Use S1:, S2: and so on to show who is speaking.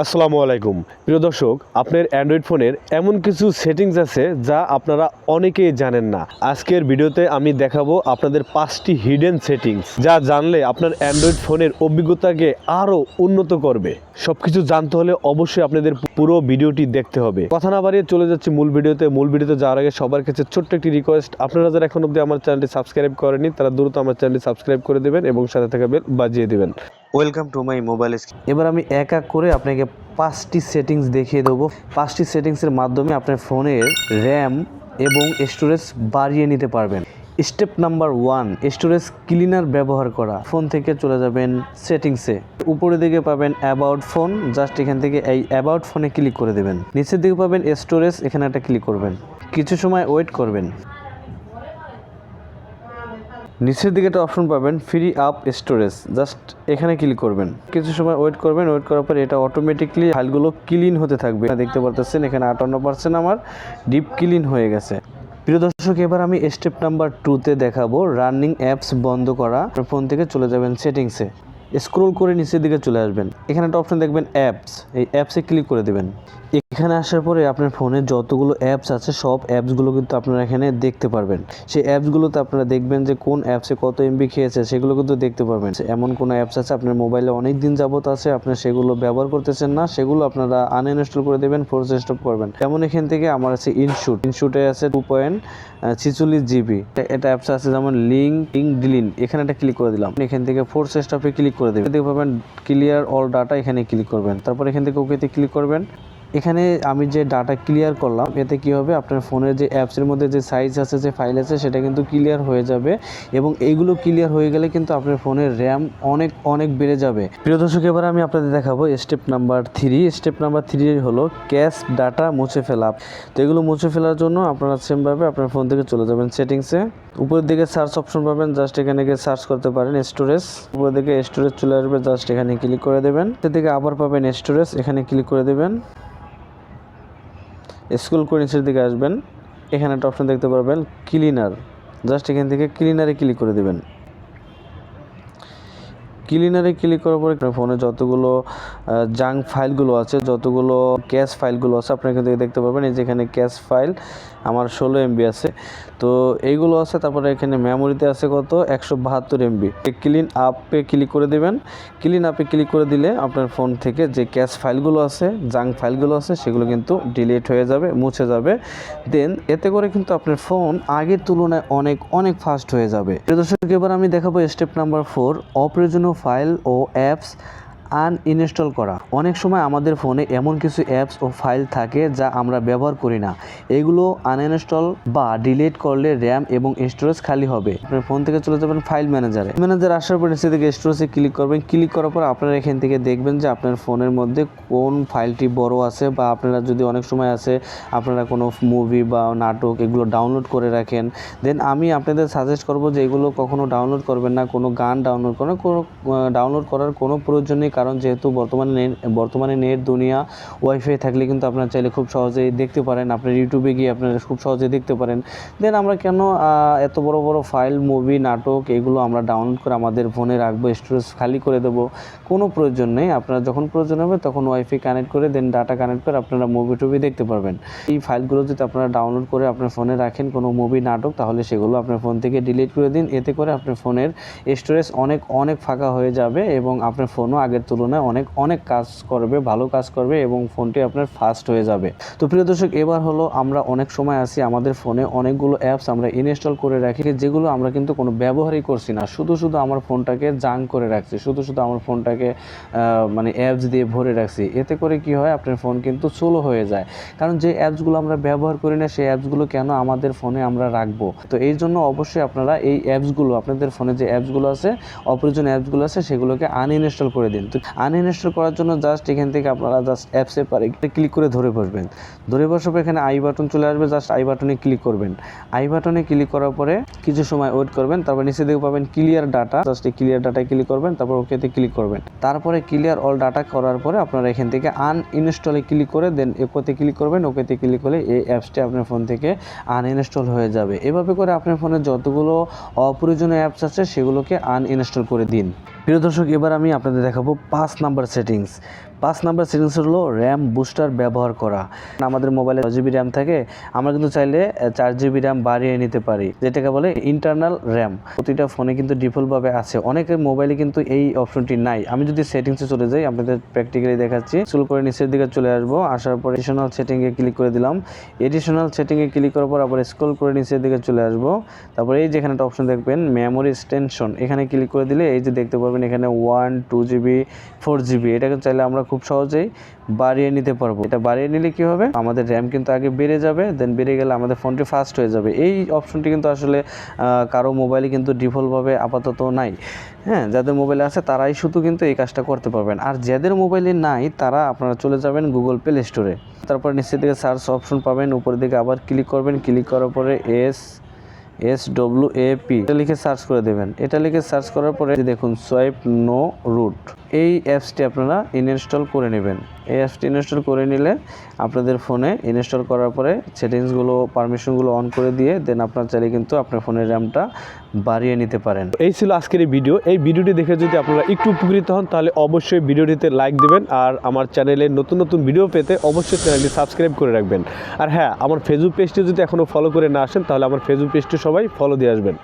S1: আসসালামু আলাইকুম। প্রিয় দর্শক, আপনার অ্যান্ড্রয়েড ফোনের এমন কিছু সেটিংস আছে যা আপনারা অনেকেই জানেন না। আজকের ভিডিওতে আমি দেখাবো আপনাদের পাঁচটি হিডেন সেটিংস যা জানলে আপনার অ্যান্ড্রয়েড ফোনের অভিজ্ঞতাকে আরও উন্নত করবে। সব কিছু জানতে হলে অবশ্যই আপনাদের পুরো ভিডিওটি দেখতে হবে। কথা না বাড়িয়ে চলে যাচ্ছি মূল ভিডিওতে। মূল ভিডিওতে যাওয়ার আগে সবার কাছে ছোট্ট একটি রিকোয়েস্ট আপনারা যারা এখন অবধি আমার চ্যানেলটি সাবস্ক্রাইব করেনি তারা দ্রুত আমার চ্যানেলটি সাবস্ক্রাইব করে দেবেন এবং সাথে থাকা বেল বাজিয়ে দেবেন।
S2: Welcome to my mobile screen এবার আমি এক এক করে আপনাকে পাঁচটি সেটিংস দেখিয়ে দেবো। পাঁচটি সেটিংসের মাধ্যমে আপনার ফোনের র্যাম এবং স্টোরেজ বাড়িয়ে নিতে পারবেন। Step number one storage cleaner ব্যবহার করা। ফোন থেকে চলে যাবেন সেটিংসে উপরের দিকে পাবেন অ্যাবাউট ফোন জাস্ট এখান থেকে এই অ্যাবাউট ফোনে ক্লিক করে দেবেন। নিচের দিকে পাবেন স্টোরেজ এখানে একটা ক্লিক করবেন। কিছু সময় ওয়েট করবেন। নিচের দিকে একটা অপশন পাবেন ফ্রি আপ স্টোরেজ জাস্ট এখানে ক্লিক করবেন। কিছু সময় ওয়েট করবেন ওয়েট করার পর এটা অটোমেটিকলি ফাইলগুলো ক্লিন হতে থাকবে। দেখতে পারতেছেন, এখানে আটান্ন পার্সেন্ট আমার ডিপ ক্লিন হয়ে গেছে। প্রিয় দর্শক, এবার আমি স্টেপ নাম্বার টুতে দেখাবো রানিং অ্যাপস বন্ধ করা। ফোন থেকে চলে যাবেন সেটিংসে স্ক্রোল করে নিচের দিকে চলে আসবেন। এখানে একটা অপশন দেখবেন অ্যাপস এই অ্যাপসে ক্লিক করে দেবেন। এখানে আসার পরে আপনার ফোনে যতগুলো অ্যাপস আছে, সব অ্যাপসগুলো কিন্তু আপনারা এখানে দেখতে পারবেন। সেই অ্যাপসগুলোতে আপনারা দেখবেন যে কোন অ্যাপসে কত এমবি খেয়েছে, সেগুলো কিন্তু দেখতে পারবেন। এমন কোনো অ্যাপস আছে, আপনার মোবাইলে অনেক দিন যাবত আছে আপনি সেগুলো ব্যবহার করতেছেন না, সেগুলো আপনারা আনইনস্টল করে দেবেন ফোর্স স্টপ করবেন। যেমন এখান থেকে আমার আছে ইনশুট ইনশুটে আছে টু পয়েন্ট ছিচল্লিশ জিবি এটা অ্যাপস আছে যেমন লিঙ্ক লিঙ্ক ডিলিন এখানে একটা ক্লিক করে দিলাম। এখান থেকে ফোর্স স্টপে ক্লিক করে দেবেন। দেখতে পাবেন ক্লিয়ার অল ডাটা এখানে ক্লিক করবেন। তারপর এখান থেকে ওকেতে ক্লিক করবেন। এখানে আমি যে ডাটা ক্লিয়ার করলাম, এতে কি হবে? আপনার ফোনের যে অ্যাপসের মধ্যে যে সাইজ আছে, যে ফাইল আছে, সেটা কিন্তু ক্লিয়ার হয়ে যাবে এবং এইগুলো ক্লিয়ার হয়ে গেলে কিন্তু আপনার ফোনের র্যাম অনেক অনেক বেড়ে যাবে। প্রিয় দর্শক, এবার আমি আপনাদের দেখাবো step number three step number three হলো ক্যাশ ডাটা মুছে ফেলা। তো এগুলো মুছে ফেলার জন্য আপনারা সেমভাবে আপনার ফোন থেকে চলে যাবেন সেটিংসে উপরের দিকে সার্চ অপশন পাবেন জাস্ট এখানে গিয়ে সার্চ করতে পারেন স্টোরেজ উপরের দিকে স্টোরেজ চলে আসবে জাস্ট এখানে ক্লিক করে দেবেন। সেদিকে আবার পাবেন স্টোরেজ এখানে ক্লিক করে দেবেন। স্কুল করে নিচের দিকে আসবেন। এখানে একটা অপশন দেখতে পারবেন ক্লিনার জাস্ট এখান থেকে ক্লিনারে ক্লিক করে দেবেন। ক্লিনারে ক্লিক করার পরে ফোনে যতগুলো জাঙ্ক ফাইলগুলো আছে, যতগুলো ক্যাশ ফাইলগুলো আছে, আপনারা কিন্তু দেখতে পারবেন, এই যেখানে ক্যাশ ফাইল আমার ষোলো এমবি আছে। তো এইগুলো আছে, তারপরে এখানে মেমোরিতে আছে কত? একশো বাহাত্তর এমবি ক্লিন আপে ক্লিক করে দেবেন। ক্লিন আপে ক্লিক করে দিলে আপনার ফোন থেকে যে ক্যাশ ফাইলগুলো আছে জাঙ্ক ফাইলগুলো আছে, সেগুলো কিন্তু ডিলিট হয়ে যাবে, মুছে যাবে। দেন এতে করে কিন্তু আপনার ফোন আগের তুলনায় অনেক অনেক ফাস্ট হয়ে যাবে। দর্শক, এবার আমি দেখাবো স্টেপ নাম্বার ফোর অপ্রয়োজনীয় ফাইল ও অ্যাপস আনইনস্টল করা। অনেক সময় আমাদের ফোনে এমন কিছু অ্যাপস ও ফাইল থাকে যা আমরা ব্যবহার করি না। এগুলো আনইনস্টল বা ডিলিট করলে র্যাম এবং স্টোরেজ খালি হবে। আপনার ফোন থেকে চলে যাবেন ফাইল ম্যানেজারে ম্যানেজার আসার পর নিচে থেকে স্টোরেজে ক্লিক করবেন। ক্লিক করার পর আপনারা এখান থেকে দেখবেন যে আপনার ফোনের মধ্যে কোন ফাইলটি বড় আছে বা আপনারা যদি অনেক সময় আছে আপনারা কোনো মুভি বা নাটক এগুলো ডাউনলোড করে রাখেন। দেন আমি আপনাদের সাজেস্ট করব যে এগুলো কখনো ডাউনলোড করবেন না, কোনো গান ডাউনলোড করেন কোনো ডাউনলোড করার কোনো প্রয়োজন নেই। কারণ যেহেতু বর্তমানে নেট বর্তমানে নেট দুনিয়া ওয়াইফাই থাকলে কিন্তু আপনার চাইলে খুব সহজেই দেখতে পারেন, আপনার ইউটিউবে গিয়ে আপনারা খুব সহজেই দেখতে পারেন। দেন আমরা কেন এত বড় বড় ফাইল মুভি নাটক এগুলো আমরা ডাউনলোড করে আমাদের ফোনে রাখব স্টোরেজ খালি করে দেবো? কোনো প্রয়োজন নেই, আপনারা যখন প্রয়োজন হবে তখন ওয়াইফাই কানেক্ট করে দেন ডাটা কানেক্ট করে আপনারা মুভি টুভি দেখতে পারবেন। এই ফাইলগুলো যদি আপনারা ডাউনলোড করে আপনার ফোনে রাখেন কোনো মুভি নাটক, তাহলে সেগুলো আপনার ফোন থেকে ডিলিট করে দিন। এতে করে আপনার ফোনের স্টোরেজ অনেক অনেক ফাঁকা হয়ে যাবে এবং আপনার ফোনও আগের তুলনায় অনেক অনেক কাজ করবে, ভালো কাজ করবে এবং ফোনটি আপনার ফাস্ট হয়ে যাবে। তো প্রিয় দর্শক, এবার হলো আমরা অনেক সময় আসি আমাদের ফোনে অনেকগুলো অ্যাপস আমরা ইনস্টল করে রাখি, যেগুলো আমরা কিন্তু কোনো ব্যবহারই করছি না। শুধু শুধু আমার ফোনটাকে জাং করে রাখছি, শুধু শুধু আমার ফোনটাকে মানে অ্যাপস দিয়ে ভরে রাখছি। এতে করে কি হয়, আপনার ফোন কিন্তু স্লো হয়ে যায়। কারণ যে অ্যাপসগুলো আমরা ব্যবহার করি না, সেই অ্যাপসগুলো কেন আমাদের ফোনে আমরা রাখব? তো এই জন্য অবশ্যই আপনারা এই অ্যাপসগুলো আপনাদের ফোনে যে অ্যাপসগুলো আছে অপ্রয়োজন অ্যাপসগুলো আছে, সেগুলোকে আনইনস্টল করে দিন। তো আনইনস্টল করার জন্য জাস্ট এখান থেকে আপনারা জাস্ট অ্যাপসে পারে ক্লিক করে ধরে বসবেন। ধরে বসার পর এখানে আই বাটন চলে আসবে জাস্ট আই বাটনে ক্লিক করবেন। আই বাটনে ক্লিক করার পরে কিছু সময় ওয়েট করবেন, তারপর নিচে দিকে পাবেন ক্লিয়ার ডাটা জাস্ট এই ক্লিয়ার ডাটায় ক্লিক করবেন, তারপর ওকেতে ক্লিক করবেন। তারপরে ক্লিয়ার অল ডাটা করার পরে আপনারা এখান থেকে আনইনস্টলে ক্লিক করে দেন ওকেতে ক্লিক করবেন ওকেতে ক্লিক করলে এই অ্যাপসটি আপনার ফোন থেকে আনইনস্টল হয়ে যাবে। এভাবে করে আপনার ফোনে যতগুলো অপ্রয়োজনীয় অ্যাপস আছে সেগুলোকে আনইনস্টল করে দিন। প্রিয় দর্শক এবার আমি আপনাদের দেখাবো পাঁচ নাম্বার সেটিংস পাঁচ নাম্বার সেটিংস হলো র্যাম বুস্টার ব্যবহার করা। আমাদের মোবাইলে জিবি র্যাম থাকে, আমরা কিন্তু চাইলে চার জিবি র্যাম বাড়িয়ে নিতে পারি, যেটাকে বলে ইন্টারনাল র্যাম। প্রতিটা ফোনে কিন্তু ডিফল্টভাবে আছে। অনেকের মোবাইলে কিন্তু এই অপশনটি নাই। আমি যদি সেটিংসে চলে যাই, আপনাদের প্র্যাকটিক্যালি দেখাচ্ছি। স্কুল করে নিচের দিকে চলে আসব, আসার পর এডিশনাল সেটিংয়ে ক্লিক করে দিলাম। এডিশনাল সেটিংয়ে ক্লিক করার পর আবার স্ক্রল করে নিচের দিকে চলে আসব। তারপরে এই যেখানে একটা অপশন দেখবেন মেমোরি এক্সটেনশন এখানে ক্লিক করে দিলে এই যে দেখতে পারবেন, এখানে one two GB four GB. এটাকে চাইলে আমরা খুব সহজেই বাড়িয়ে নিতে পারব। এটা বাড়িয়ে নিলে কি হবে? আমাদের র্যাম কিন্তু আগে বেড়ে যাবে দেন বেড়ে গেলে আমাদের ফোনটি ফাস্ট হয়ে যাবে। এই অপশনটি কিন্তু আসলে কারও মোবাইলে কিন্তু ডিফল্টভাবে আপাতত নাই। হ্যাঁ যাদের মোবাইলে আছে তারাই শুধু কিন্তু এই কাজটা করতে পারবেন। আর যাদের মোবাইলে নাই, তারা আপনারা চলে যাবেন গুগল প্লে স্টোরে তারপর নিচের দিকে সার্চ অপশন পাবেন, উপরের দিকে আবার ক্লিক করবেন। ক্লিক করার পরে S S W A P এটা লিখে সার্চ করে দেবেন। এটা লিখে সার্চ করার পরে দেখুন সোয়াইপ নো রুট এই অ্যাপসটি আপনারা ইনস্টল করে নেবেন। এই অ্যাপসটি ইনস্টল করে নিলে আপনাদের ফোনে ইনস্টল করার পরে সেটিংসগুলো পারমিশনগুলো অন করে দিয়ে দেন আপনার চাইলে কিন্তু আপনার ফোনের র্যামটা বাড়িয়ে নিতে পারেন।
S1: এই ছিল আজকের এই ভিডিও। এই ভিডিওটি দেখে যদি আপনারা একটু উপকৃত হন, তাহলে অবশ্যই ভিডিওটিতে লাইক দেবেন আর আমার চ্যানেলে নতুন নতুন ভিডিও পেতে অবশ্যই চ্যানেলটি সাবস্ক্রাইব করে রাখবেন। আর হ্যাঁ আমার ফেসবুক পেজটি যদি এখনও ফলো করে না আসেন, তাহলে আমার ফেসবুক পেজটি সবাই ফলো দিয়ে আসবেন।